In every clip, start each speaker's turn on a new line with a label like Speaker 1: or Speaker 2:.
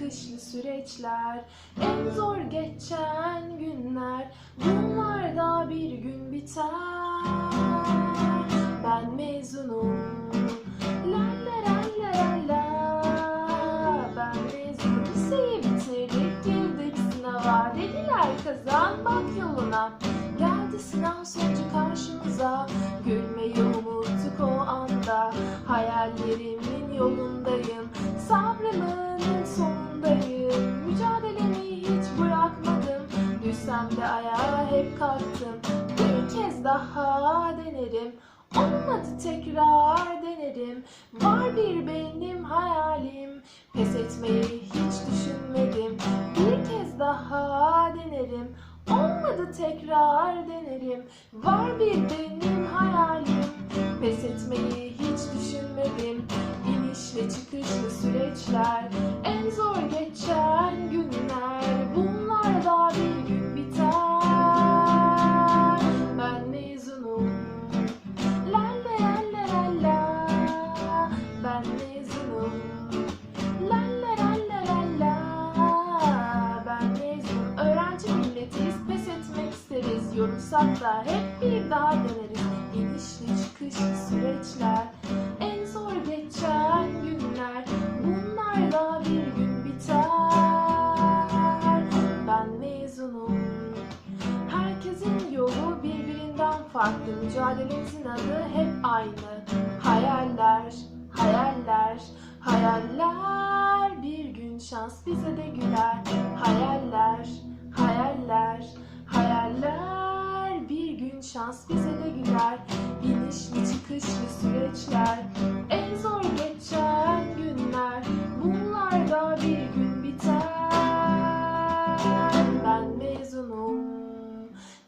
Speaker 1: çıkışlı süreçler En zor geçen günler. Bunlarda bir gün biter. Ben mezunum. La la la la la Ben mezunum. Liseyi bitirdik girdik sınava. Dediler kazan bak yoluna. Geldi sınav sonucu karşımıza. Gülmeyi unuttuk o anda. Hayallerimin yolundayım. Sabrımın de ayağa hep kalktım Bir kez daha denerim. Olmadı tekrar denerim. Var bir benim hayalim. Pes etmeyi hiç düşünmedim. Bir kez daha denerim. Olmadı tekrar denerim. Var bir benim hayalim. Pes etmeyi hiç düşünmedim. İnişle çıkışlı süreçler Yorulsak hep bir daha deneriz. İnişli çıkışlı süreçler En zor geçen günler. Bunlar da bir gün biter. Ben mezunum. Herkesin yolu birbirinden farklı. Mücadelemizin adı hep aynı. Hayaller, hayaller, hayaller. Bir gün şans bize de güler. Hayaller, hayaller, hayaller şans bize de güler. İnişli çıkışlı süreçler En zor geçen günler. Bunlar da bir gün biter. Ben mezunum.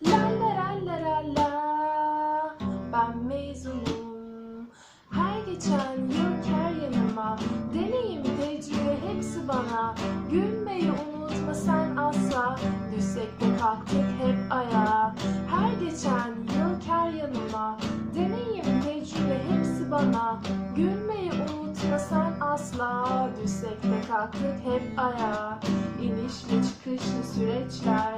Speaker 1: La la la la la la. Ben mezunum. Her geçen yıl ker yanıma. Deneyim tecrübe hepsi bana. Gülmeyi unutma sen asla. Düşsek de kalktık yanıma Deneyim tecrübe hepsi bana. Gülmeyi unutma sen asla Düşsek de kalktık hep ayağa. İnişli çıkışlı süreçler